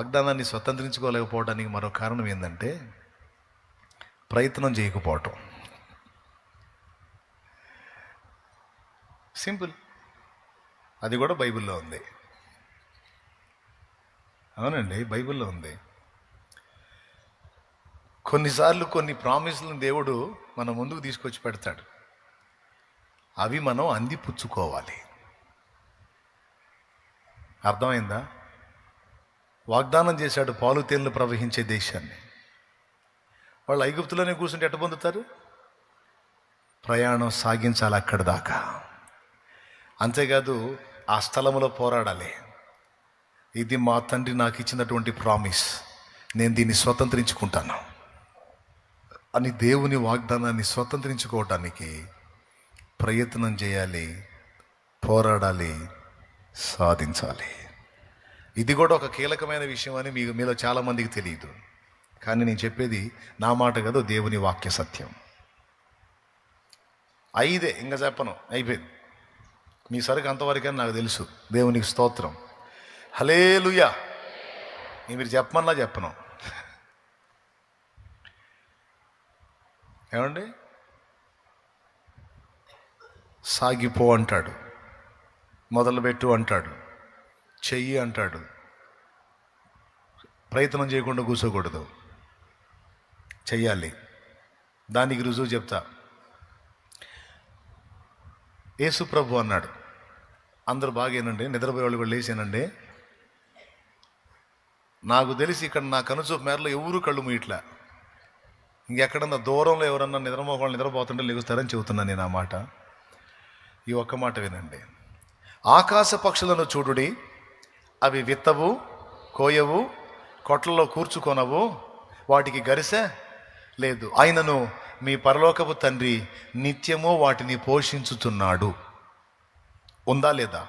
వాగ్దానాన్ని స్వతంత్రించుకోలేకపోవడానికి మరో కారణం ఏంటంటే ప్రయత్నం చేయకపోవటం. సింపుల్. అది కూడా బైబిల్లో ఉంది. అవునండి బైబిల్లో ఉంది. కొన్నిసార్లు కొన్ని ప్రామిస్లను దేవుడు మన ముందుకు తీసుకొచ్చి పెడతాడు. అవి మనం అందిపుచ్చుకోవాలి. అర్థమైందా? వాగ్దానం చేశాడు పాలు తేనెలు ప్రవహించే దేశాన్ని. వాళ్ళు ఐగుప్తులోనే కూర్చుంటే ఎట్ట పొందుతారు? ప్రయాణం సాగించాలి అక్కడి దాకా. అంతేకాదు ఆ స్థలంలో పోరాడాలి. ఇది మా తండ్రి నాకు ఇచ్చినటువంటి ప్రామిస్. నేను దీన్ని స్వతంత్రించుకుంటాను. అని దేవుని వాగ్దానాన్ని స్వతంత్రించుకోవటానికి ప్రయత్నం చేయాలి పోరాడాలి సాధించాలి. ఇది కూడా ఒక కీలకమైన విషయం అని మీ మీలో చాలామందికి తెలియదు. కానీ నేను చెప్పేది నా మాట కాదు దేవుని వాక్య సత్యం. ఐదే ఇంకా చెప్పను అయిపోయింది. మీ సరుకు అంతవరకని నాకు తెలుసు దేవునికి స్తోత్రం. హలేలుయా మీరు చెప్పమన్నా చెప్పను. ఏమండి? సాగిపో అంటాడు మొదలుపెట్టు అంటాడు. చెయ్యి అంటాడు. ప్రయత్నం చేయకుండా కూర్చోకూడదు. చెయ్యాలి. దానికి రుజువు చెప్తా. యేసు ప్రభు అన్నాడు. అందరూ బాగేనండి నిద్రపోయే వాళ్ళు కూడా లేచానండి నాకు తెలిసి ఇక్కడ నా కనుచూపు మేరలో ఎవరు కళ్ళు మూయట్లా. ఇంకెక్కడన్నా దూరంలో ఎవరన్నా నిద్రమోహాలు నిద్రపోతుంటే లెగుస్తారని చెబుతున్నాను నేను ఆ మాట. ఈ ఒక్క మాట వినండి. ఆకాశ పక్షులను చూడుడి అవి విత్తవు కోయవు కొట్లలో కూర్చుకొనవు వాటికి గరిసె లేదు. ఆయనను మీ పరలోకపు తండ్రి నిత్యము వాటిని పోషించుతున్నాడు ఉందా లేదా?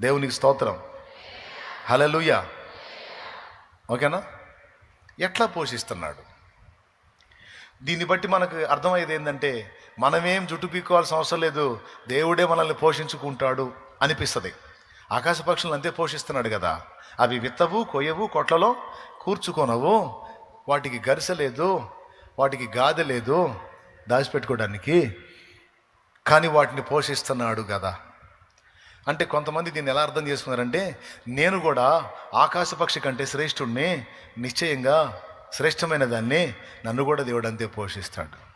దేవునికి స్తోత్రం. హలలుయ ఓకేనా? ఎట్లా పోషిస్తున్నాడు? దీన్ని బట్టి మనకు అర్థమయ్యేది ఏంటంటే మనమేం జుట్టు పీక్కోవాల్సిన అవసరం లేదు దేవుడే మనల్ని పోషించుకుంటాడు అనిపిస్తుంది. ఆకాశ పక్షులను అంతే పోషిస్తున్నాడు కదా. అవి విత్తవు కొయ్యవు కొట్లలో కూర్చుకోనవు. వాటికి గరిసె లేదు వాటికి గాదె లేదు దాచిపెట్టుకోవడానికి. కానీ వాటిని పోషిస్తున్నాడు కదా. అంటే కొంతమంది దీన్ని ఎలా అర్థం చేసుకున్నారంటే నేను కూడా ఆకాశపక్షి కంటే శ్రేష్ఠుణ్ణి నిశ్చయంగా శ్రేష్టమైన దాన్ని నన్ను కూడా దేవుడు అంతే పోషిస్తాడు.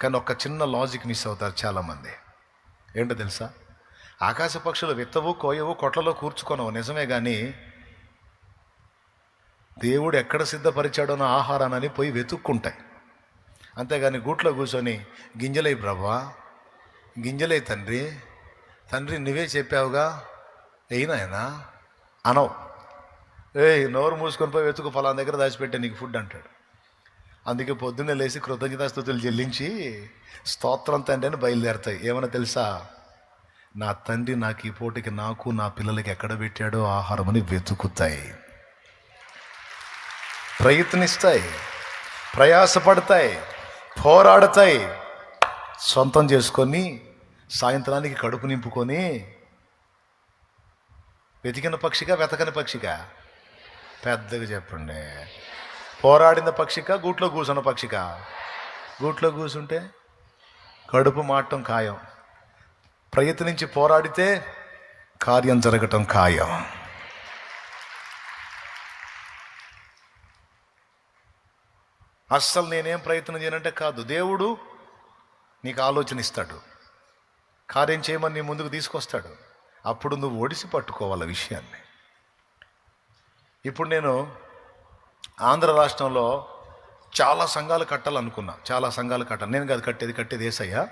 కానీ ఒక్క చిన్న లాజిక్ మిస్ అవుతారు చాలామంది. ఏంటో తెలుసా? ఆకాశ పక్షులు విత్తవు కోయవు కొట్లలో కూర్చుకోనవు. నిజమే కానీ దేవుడు ఎక్కడ సిద్ధపరిచాడో నా ఆహారాన్ని పోయి వెతుక్కుంటాయి. అంతేగాని గూట్లో కూర్చొని గింజలై ప్రభా గింజలై తండ్రి తండ్రి నువ్వే చెప్పావుగా అయినాయనా అనవు. ఏ నోరు మూసుకొని పోయి వెతుకు ఫలానా దగ్గర దాచిపెట్టే నీకు ఫుడ్ అంటాడు. అందుకే పొద్దున్నే లేచి కృతజ్ఞతాస్థుతులు చెల్లించి స్తోత్రం తండ్రి అని బయలుదేరతాయి. ఏమైనా తెలుసా? నా తండ్రి నాకు ఈ పూటకి నాకు నా పిల్లలకి ఎక్కడ పెట్టాడో ఆహారం అని వెతుకుతాయి. ప్రయత్నిస్తాయి ప్రయాసపడతాయి పోరాడతాయి. సొంతం చేసుకొని సాయంత్రానికి కడుపు నింపుకొని వెతికిన పక్షిగా వెతకని పక్షిగా? పెద్దగా చెప్పండి. పోరాడిన పక్షిక గూట్లో కూర్చున్న పక్షిక? గూట్లో కూర్చుంటే కడుపు మాటం ఖాయం. ప్రయత్నించి పోరాడితే కార్యం జరగటం ఖాయం. అస్సలు నేనేం ప్రయత్నం చేయనంటే కాదు దేవుడు నీకు ఆలోచన ఇస్తాడు. కార్యం చేయమని నీ ముందుకు తీసుకొస్తాడు. అప్పుడు నువ్వు ఒడిసి పట్టుకోవాలి విషయాన్ని. ఇప్పుడు నేను ఆంధ్ర రాష్ట్రంలో చాలా సంఘాలు కట్టాలనుకున్నా. చాలా సంఘాలు కట్టాలి. నేను కాదు కట్టేది కట్టేది ఏసయ్య.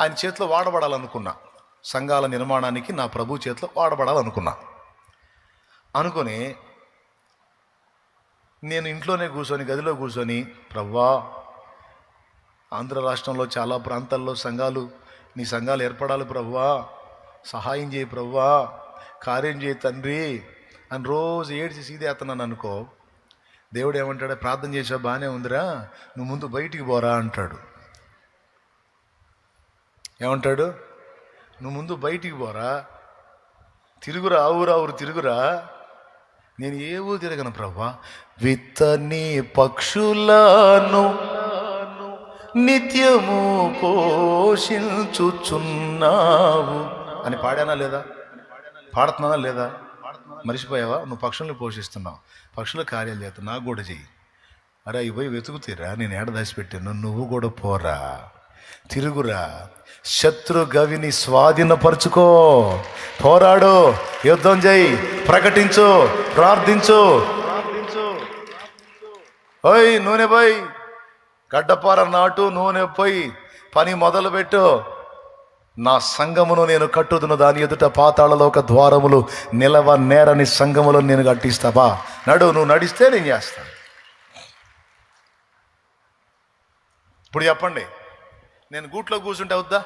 ఆయన చేతిలో వాడబడాలనుకున్నా. సంఘాల నిర్మాణానికి నా ప్రభు చేతిలో వాడబడాలనుకున్నా. అనుకొని నేను ఇంట్లోనే కూర్చొని గదిలో కూర్చొని ప్రవ్వా ఆంధ్ర రాష్ట్రంలో చాలా ప్రాంతాల్లో సంఘాలు నీ సంఘాలు ఏర్పడాలి ప్రవ్వా. సహాయం చేయి ప్రవ్వా. కార్యం చేయి తండ్రి. అని రోజు ఏడ్చి సీదేస్తున్నాను అనుకో దేవుడు ఏమంటాడు? ప్రార్థన చేసా బాగానే ఉందిరా. నువ్వు ముందు బయటికి పోరా అంటాడు. ఏమంటాడు? నువ్వు ముందు బయటికి పోరా. తిరుగురా ఆవురా ఊరు తిరుగురా. నేను ఏ ఊరు తిరగను ప్రభా. విత్తని పక్షులను నిత్యము పోషించుచున్నావు. అని పాడానా లేదా? పాడుతున్నానా లేదా? మర్చిపోయావా? నువ్వు పక్షుల్ని పోషిస్తున్నావు. పక్షుల కార్యాలు చేస్తా నాకు కూడా చెయ్యి. అరే అవి పోయి వెతుకుతీరా. నేను ఏడ దాచిపెట్టాను? నువ్వు కూడా పోరా. తిరుగురా. శత్రు గవిని స్వాధీనపరుచుకో. పోరాడు. యుద్ధం చేయి. ప్రకటించు. ప్రార్థించు. ఓయ్ నూనె పోయి. గడ్డపార నాటు నూనె పోయి. పని మొదలుపెట్టు. నా సంగమును నేను కట్టుదును. దాని ఎదుట పాతాళలోక ద్వారములు నిలవ నేరని సంగములో నేను కట్టిస్తావా నడు నువ్వు నడిస్తే నేను చేస్తాను ఇప్పుడు చెప్పండి. నేను గూట్లో కూర్చుంటే అవుద్దా?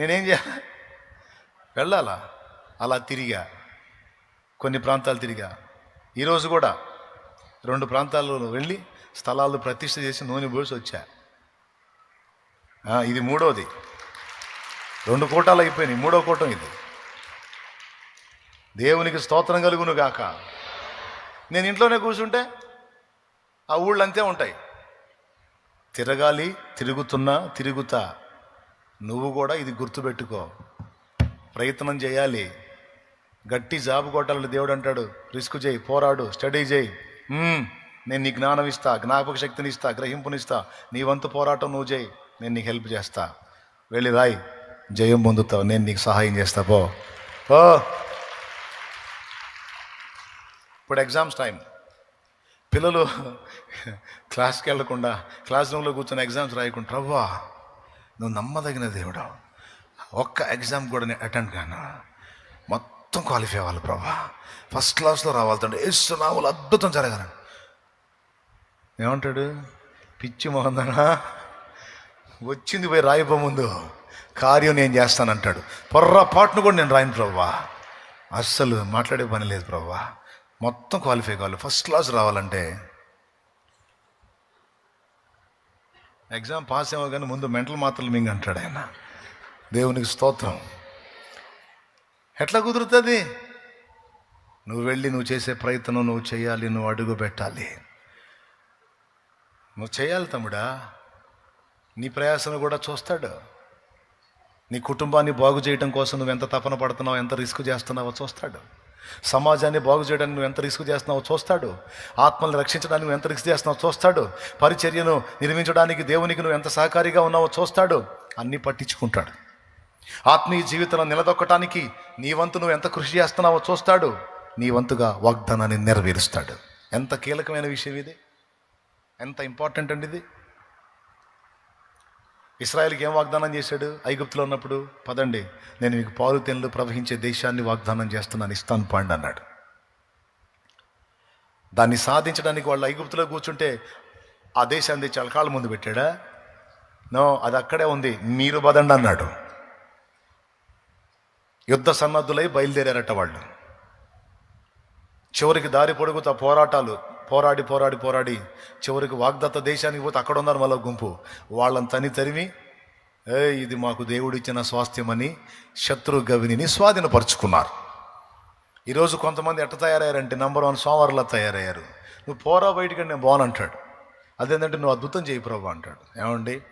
నేనేం చేయాలి వెళ్ళాలా? అలా తిరిగా. కొన్ని ప్రాంతాలు తిరిగా. ఈరోజు కూడా రెండు ప్రాంతాల్లో వెళ్ళి స్థలాలు ప్రతిష్ఠ చేసి నూనె పోసి వచ్చా. ఇది మూడోది. రెండు కూటాలు అయిపోయినాయి. మూడో కూటం ఇది. దేవునికి స్తోత్రం కలుగును గాక. నేను ఇంట్లోనే కూర్చుంటే ఆ ఊళ్ళంతే ఉంటాయి. తిరగాలి తిరుగుతున్నా తిరుగుతా. నువ్వు కూడా ఇది గుర్తుపెట్టుకో. ప్రయత్నం చేయాలి. గట్టి జాబు కొట్టాలని దేవుడు అంటాడు. రిస్క్ చేయి పోరాడు స్టడీ చేయి. నేను నీ జ్ఞానం ఇస్తా జ్ఞాపక శక్తిని ఇస్తా గ్రహింపునిస్తా. నీ వంతు పోరాటం నువ్వు చేయి నేను నీకు హెల్ప్ చేస్తా. వెళ్ళి రాయి జయం పొందుతావు నేను నీకు సహాయం చేస్తా పో. పో. ఇప్పుడు ఎగ్జామ్స్ టైం. పిల్లలు క్లాస్కి వెళ్ళకుండా క్లాస్ రూమ్లో కూర్చొని ఎగ్జామ్స్ రాయకుండా ప్రవ్వా నువ్వు నమ్మదగిన దేవుడు. ఒక్క ఎగ్జామ్ కూడా నేను అటెండ్ కాను? మొత్తం క్వాలిఫై అవ్వాలి ప్రభా ఫస్ట్ క్లాస్లో రావాలంటే ఏసునాములు అద్భుతం జరగాలని. ఏమంటాడు? పిచ్చి మొహందనా వచ్చింది పోయి రాయిపో ముందు. కార్యం నేను చేస్తానంటాడు. పొర్రపాటును కూడా నేను రాయను ప్రభా అస్సలు మాట్లాడే పని లేదు ప్రభా మొత్తం క్వాలిఫై కావాలి. ఫస్ట్ క్లాస్ రావాలంటే ఎగ్జామ్ పాస్ ఏమో కానీ ముందు మెంటల్ మాత్రలు మింగ్ అంటాడు ఆయన. దేవునికి స్తోత్రం. ఎట్లా కుదురుతుంది? నువ్వు వెళ్ళి నువ్వు చేసే ప్రయత్నం నువ్వు చేయాలి నువ్వు అడుగు పెట్టాలి నువ్వు చేయాలి తమ్ముడా. నీ ప్రయాసను కూడా చూస్తాడు. నీ కుటుంబాన్ని బాగు చేయడం కోసం నువ్వు ఎంత తపన పడుతున్నావు ఎంత రిస్క్ చేస్తున్నావో చూస్తాడు. సమాజాన్ని బాగు చేయడానికి నువ్వు ఎంత రిస్క్ చేస్తున్నావో చూస్తాడు. ఆత్మల్ని రక్షించడానికి నువ్వు ఎంత రిస్క్ చేస్తున్నావో చూస్తాడు. పరిచర్యను నిర్మించడానికి దేవునికి నువ్వు ఎంత సహకారిగా ఉన్నావో చూస్తాడు. అన్నీ పట్టించుకుంటాడు. ఆత్మీయ జీవితంలో నిలదొక్కటానికి నీ వంతు నువ్వు ఎంత కృషి చేస్తున్నావో చూస్తాడు. నీ వంతుగా వాగ్దానాన్ని నెరవేరుస్తాడు. ఎంత కీలకమైన విషయం ఇది? ఎంత ఇంపార్టెంట్ అండి ఇది? ఇస్రాయల్కి ఏం వాగ్దానం చేశాడు? ఐగుప్తులో ఉన్నప్పుడు పదండి నేను మీకు పాలు తెన్లు ప్రవహించే దేశాన్ని వాగ్దానం చేస్తున్నాను ఇస్తాను పాండి అన్నాడు. దాన్ని సాధించడానికి వాళ్ళు ఐగుప్తులో కూర్చుంటే ఆ దేశాన్ని తెచ్చి ముందు పెట్టాడా? నో అది అక్కడే ఉంది మీరు పదండి అన్నాడు. యుద్ధ సన్నద్ధులై బయలుదేరారట వాళ్ళు. చివరికి దారి పొడుగుతా పోరాటాలు పోరాడి పోరాడి పోరాడి చివరికి వాగ్దత్త దేశానికి పోతే అక్కడ ఉన్నారు మళ్ళీ గుంపు. వాళ్ళని తని తరిమి ఏ ఇది మాకు దేవుడిచ్చిన స్వాస్థ్యమని శత్రు గవిని స్వాధీనపరుచుకున్నారు. ఈరోజు కొంతమంది ఎట్ట తయారయ్యారంటే నెంబర్ వన్ సోమవారంలా తయారయ్యారు. నువ్వు పోరా బయటికి నేను బాగుంటాడు అదేంటంటే నువ్వు అద్భుతం చేయి ప్రభు అంటాడు. ఏమండి?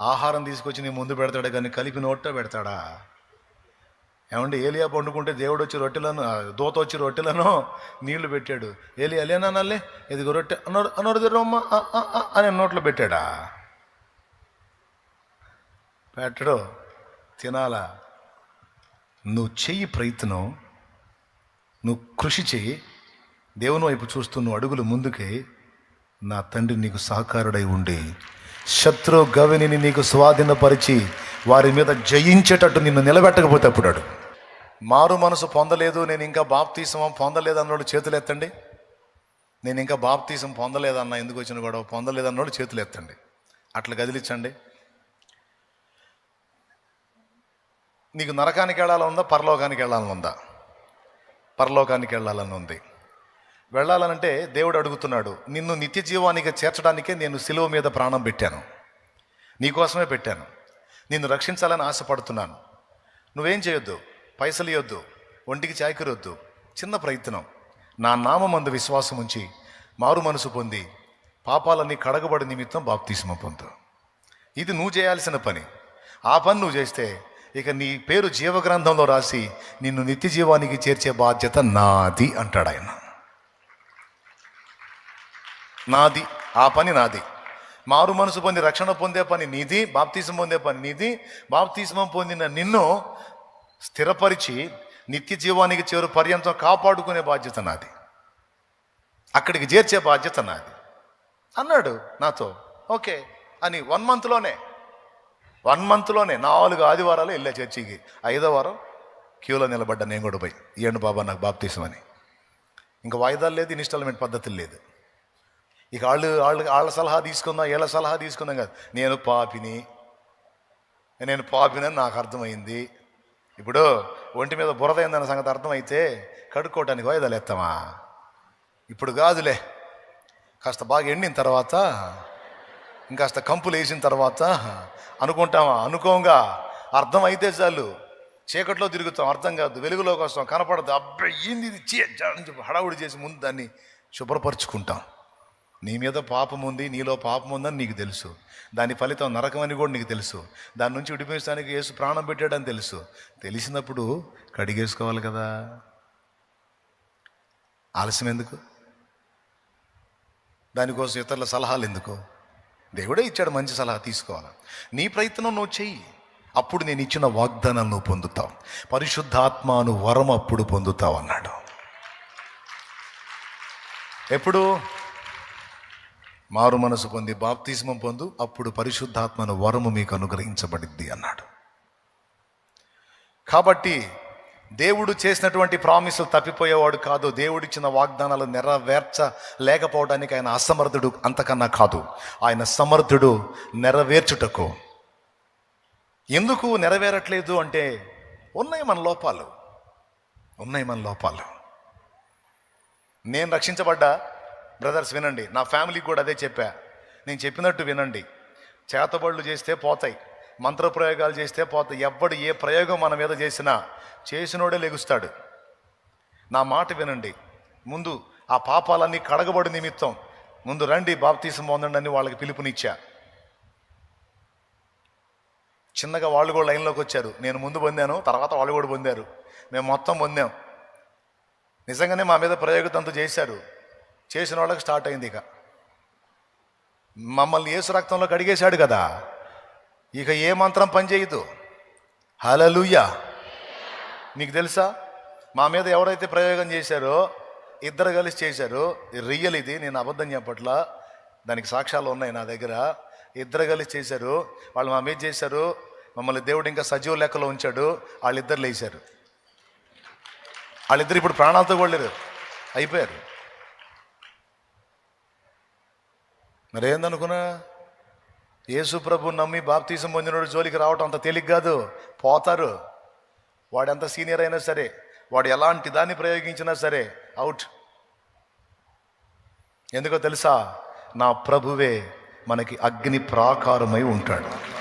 ఆహారం తీసుకొచ్చి నీ ముందు పెడతాడు కానీ కలిపి నోట్లో పెడతాడా? ఏమంటే ఏలియా పండుకుంటే దేవుడు వచ్చి రొట్టెలను దోత వచ్చి రొట్టెలను నీళ్ళు పెట్టాడు. ఏలి అలేనా నల్లే ఇదిగో రొట్టె అనోడు అన్నోడు తిరమ్మ అని నోట్లో పెట్టాడా? పెట్టడు తినాలా? నువ్వు చెయ్యి ప్రయత్నం నువ్వు కృషి చెయ్యి దేవుని వైపు చూస్తూ నువ్వు అడుగులు ముందుకే నా తండ్రి నీకు సహకారుడై ఉండి శత్రు గవిని నీకు స్వాధీనపరిచి వారి మీద జయించేటట్టు నిన్ను నిలబెట్టకపోతే అప్పుడాడు మారు మనసు పొందలేదు నేను ఇంకా బాప్తీసం పొందలేదు అన్నోడు చేతులు ఎత్తండి. నేను ఇంకా బాప్తీసం పొందలేదన్న ఎందుకు వచ్చిన గొడవ? పొందలేదన్నోడు చేతులు ఎత్తండి. అట్లా కదిలించండి నీకు నరకానికి వెళ్ళాలని ఉందా? పరలోకానికి వెళ్ళాలని ఉందా? పరలోకానికి వెళ్ళాలని ఉంది. వెళ్ళాలనంటే దేవుడు అడుగుతున్నాడు నిన్ను నిత్య జీవానికి చేర్చడానికే నేను సిలువ మీద ప్రాణం పెట్టాను. నీకోసమే పెట్టాను. నిన్ను రక్షించాలని ఆశపడుతున్నాను. నువ్వేం చేయొద్దు? పైసలు ఇవ్వద్దు ఒంటికి చాకరొద్దు చిన్న ప్రయత్నం. నా నామందు విశ్వాసం ఉంచి మారు మనసు పొంది పాపాలన్నీ కడగబడి నిమిత్తం బాప్తిస్మ పొందు. ఇది నువ్వు చేయాల్సిన పని. ఆ పని నువ్వు చేస్తే ఇక నీ పేరు జీవగ్రంథంలో రాసి నిన్ను నిత్య జీవానికి చేర్చే బాధ్యత నాది అంటాడు ఆయన నాది. ఆ పని నాది. మారు మనసు పొంది రక్షణ పొందే పని నీది బాప్తీసం పొందే పని నీది. బాప్తీసం పొందిన నిన్ను స్థిరపరిచి నిత్య జీవానికి చేరు పర్యంతం కాపాడుకునే బాధ్యత నాది. అక్కడికి చేర్చే బాధ్యత నాది. అన్నాడు నాతో. ఓకే అని వన్ మంత్లోనే వన్ మంత్లోనే నాలుగు ఆదివారాలు వెళ్ళే చర్చికి. ఐదో వారం క్యూలో నిలబడ్డా నేను కూడా పోయి. ఏండు బాబా నాకు బాప్తీసమని. ఇంకా వాయిదాలు లేదు ఇన్స్టాల్మెంట్ పద్ధతులు లేదు. ఇక వాళ్ళు వాళ్ళు వాళ్ళ సలహా తీసుకుందాం వీళ్ళ సలహా తీసుకుందాం కాదు. నేను పాపిని. నేను పాపినని నాకు అర్థమైంది. ఇప్పుడు ఒంటి మీద బురద అయిందన్న సంగతి అర్థమైతే కడుక్కోవటానికి వాయిదాలు ఎత్తామా ఇప్పుడు కాదులే. కాస్త బాగా ఎండిన తర్వాత ఇంకాస్త కంపులు వేసిన తర్వాత అనుకుంటామా? అనుకోంగా అర్థమైతే చాలు. చీకట్లో తిరుగుతాం అర్థం కాదు. వెలుగులోకి వస్తాం కనపడదు. అబ్బాయి ఏంది ఇది? చీ హడావుడి చేసి ముందు దాన్ని శుభ్రపరుచుకుంటాం. నీ మీద పాపం ఉంది నీలో పాపం ఉందని నీకు తెలుసు. దాని ఫలితం నరకమని కూడా నీకు తెలుసు. దాని నుంచి విడిపించడానికి యేసు ప్రాణం పెట్టాడని తెలుసు. తెలిసినప్పుడు కడిగేసుకోవాలి కదా. ఆలస్యం ఎందుకు? దానికోసం ఇతరుల సలహాలు ఎందుకు? దేవుడే ఇచ్చాడు మంచి సలహా తీసుకోవాలి? నీ ప్రయత్నం నువ్వు చెయ్యి. అప్పుడు నేను ఇచ్చిన వాగ్దానాలు నువ్వు పొందుతావు. పరిశుద్ధాత్మను వరం అప్పుడు పొందుతావు అన్నాడు. ఎప్పుడు? మారు మనసు పొంది బాప్తిస్మం పొందు అప్పుడు పరిశుద్ధాత్మను వరము మీకు అనుగ్రహించబడిద్ది అన్నాడు. కాబట్టి దేవుడు చేసినటువంటి ప్రామిసులు తప్పిపోయేవాడు కాదు. దేవుడిచ్చిన వాగ్దానాలు నెరవేర్చ లేకపోవడానికి ఆయన అసమర్థుడు అంతకన్నా కాదు. ఆయన సమర్థుడు నెరవేర్చుటకు. ఎందుకు నెరవేరట్లేదు అంటే ఉన్నాయి మన లోపాలు. ఉన్నాయి మన లోపాలు. నేను రక్షించబడ్డా? బ్రదర్స్ వినండి. నా ఫ్యామిలీకి కూడా అదే చెప్పా. నేను చెప్పినట్టు వినండి. చేతబడులు చేస్తే పోతాయి. మంత్రప్రయోగాలు చేస్తే పోతాయి. ఎవ్వడు ఏ ప్రయోగం మన మీద చేసినా చేసినోడే లెగుస్తాడు. నా మాట వినండి. ముందు ఆ పాపాలన్నీ కడగబడి నిమిత్తం ముందు రండి బాప్తీసం పొందండి అని వాళ్ళకి పిలుపునిచ్చా. చిన్నగా వాళ్ళు కూడా లైన్లోకి వచ్చారు. నేను ముందు పొందాను తర్వాత వాళ్ళు కూడా పొందారు. మేము మొత్తం పొందాం. నిజంగానే మా మీద ప్రయోగతంతో చేశారు. చేసిన వాళ్ళకి స్టార్ట్ అయింది ఇక. మమ్మల్ని ఏసు రక్తంలో కడిగేశాడు కదా. ఇక ఏ మంత్రం పనిచేయదు హలలుయ్యా నీకు తెలుసా? మా మీద ఎవరైతే ప్రయోగం చేశారో ఇద్దరు కలిసి చేశారు రియల్ ఇది నేను అబద్ధం చెప్పట్లా దానికి సాక్ష్యాలు ఉన్నాయి నా దగ్గర. ఇద్దరు కలిసి చేశారు వాళ్ళు మా మీద చేశారు మమ్మల్ని దేవుడు ఇంకా సజీవ లెక్కలో ఉంచాడు వాళ్ళిద్దరు లేచారు. వాళ్ళిద్దరు ఇప్పుడు ప్రాణాలతో కూడా లేరు అయిపోయారు. మరేందనుకున్నా? యేసు ప్రభు నమ్మి బాప్తీసం పొందినోడు జోలికి రావటం అంత తేలిక కాదు. పోతారు. వాడు ఎంత సీనియర్ అయినా సరే వాడు ఎలాంటి దాన్ని ప్రయోగించినా సరే అవుట్. ఎందుకో తెలుసా? నా ప్రభువే మనకి అగ్ని ప్రాకారమై ఉంటాడు.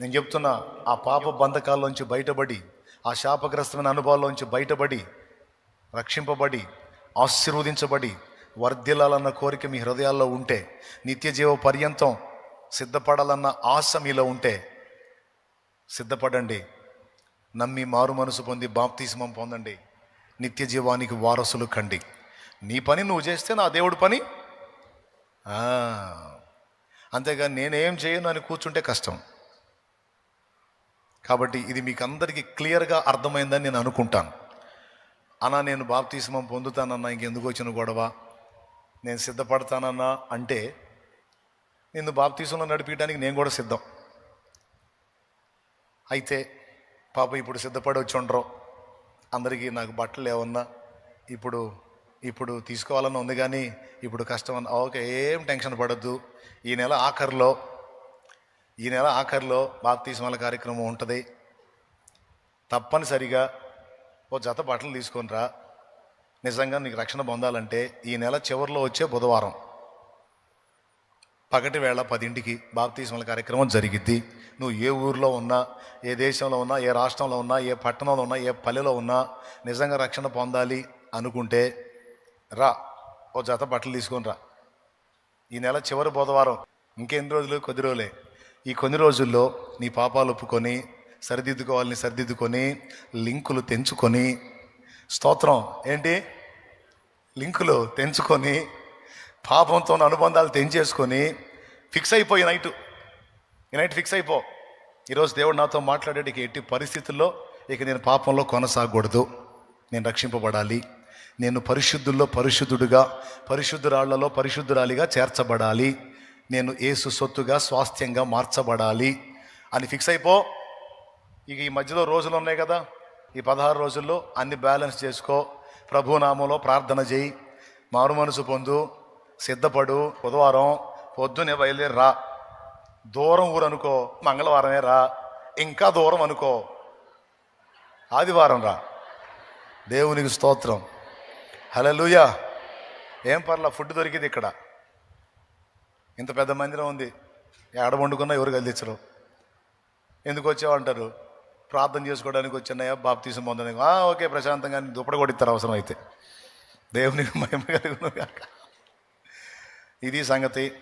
నేను చెప్తున్నా ఆ పాప బంధకాల్లోంచి బయటపడి ఆ శాపగ్రస్తమైన అనుభవాల్లోంచి బయటపడి రక్షింపబడి ఆశీర్వదించబడి వర్ధిల్లాలన్న కోరిక మీ హృదయాల్లో ఉంటే నిత్య జీవ పర్యంతం సిద్ధపడాలన్న ఆశ మీలో ఉంటే సిద్ధపడండి. నమ్మి మారు మనసు పొంది బాప్తీసిమం పొందండి. నిత్య జీవానికి వారసులు కండి. నీ పని నువ్వు చేస్తే నా దేవుడి పని? అంతేగా నేనేం చేయను అని కూర్చుంటే కష్టం. కాబట్టి ఇది మీకు అందరికీ క్లియర్గా అర్థమైందని నేను అనుకుంటాను. అన్నా నేను బాప్తీసమం పొందుతానన్నా ఇంకెందుకు వచ్చిన గొడవ? నేను సిద్ధపడతానన్నా అంటే నిన్ను బాప్తీసంలో నడిపించడానికి నేను కూడా సిద్ధం. అయితే పాప ఇప్పుడు సిద్ధపడి వచ్చి ఉండరు. అందరికీ నాకు బట్టలు ఏమన్నా ఇప్పుడు ఇప్పుడు తీసుకోవాలని ఉంది కానీ ఇప్పుడు కష్టం అన్న ఓకే ఏం టెన్షన్ పడద్దు. ఈ నెల ఆఖరిలో ఈ నెల ఆఖరిలో బాప్తీసమాల కార్యక్రమం ఉంటుంది. తప్పనిసరిగా ఓ జత బట్టలు తీసుకొని రా. నిజంగా నీకు రక్షణ పొందాలంటే ఈ నెల చివరిలో వచ్చే బుధవారం. పగటి వేళ పదింటికి బాప్తీస్మల కార్యక్రమం జరిగిద్ది. నువ్వు ఏ ఊర్లో ఉన్నా ఏ దేశంలో ఉన్నా ఏ రాష్ట్రంలో ఉన్నా ఏ పట్టణంలో ఉన్నా ఏ పల్లెలో ఉన్నా నిజంగా రక్షణ పొందాలి అనుకుంటే రా. ఓ జత బట్టలు తీసుకొని రా. ఈ నెల చివరి బుధవారం. ఇంకెన్ని రోజులు? కొద్ది రోజులే. ఈ కొన్ని రోజుల్లో నీ పాపాలు ఒప్పుకొని సరిదిద్దుకోవాలని సరిదిద్దుకొని లింకులు తెంచుకొని స్తోత్రం. ఏంటి? లింకులు తెంచుకొని పాపంతో అనుబంధాలు తెంచేసుకొని ఫిక్స్ అయిపోయి నైట్. ఈ నైట్ ఫిక్స్ అయిపో. ఈరోజు దేవుడు నాతో మాట్లాడేటికి ఎట్టి పరిస్థితుల్లో ఇక నేను పాపంలో కొనసాగకూడదు. నేను రక్షింపబడాలి. నేను పరిశుద్ధుల్లో పరిశుద్ధుడుగా పరిశుద్ధురాళ్ళలో పరిశుద్ధురాలిగా చేర్చబడాలి. నేను ఏసు సొత్తుగా స్వాస్థ్యంగా మార్చబడాలి. అని ఫిక్స్ అయిపో. ఇక ఈ మధ్యలో రోజులు ఉన్నాయి కదా. ఈ పదహారు రోజుల్లో అన్ని బ్యాలెన్స్ చేసుకో. ప్రభునామంలో ప్రార్థన చేయి. మారు మనసు పొందు. సిద్ధపడు. బుధవారం పొద్దునే బయలుదేరి రా. దూరం ఊరు అనుకో. మంగళవారమే రా. ఇంకా దూరం అనుకో. ఆదివారం రా. దేవునికి స్తోత్రం. హలలుయా ఏం పర్లా ఫుడ్ దొరికింది ఇక్కడ. ఇంత పెద్ద మందిరం ఉంది. ఎక్కడ వండుకున్నా ఎవరు కలిదించరు ఎందుకు వచ్చావు అంటారు? ప్రార్థన చేసుకోవడానికి వచ్చినాయా బాప్తీసం పొందడానికి. "ఆ, ఓకే ప్రశాంతంగా దుప్పడ కొడిస్తారు అవసరం అయితే దేవునికి మహిమ కలుగును ఇది సంగతి.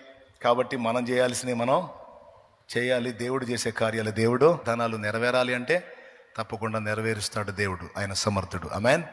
కాబట్టి మనం చేయాల్సినవి మనం చేయాలి. దేవుడు చేసే కార్యాలు దేవుడు. ధనాలు నెరవేరాలి అంటే తప్పకుండా నెరవేరుస్తాడు దేవుడు. ఆయన సమర్థుడు. అమెన్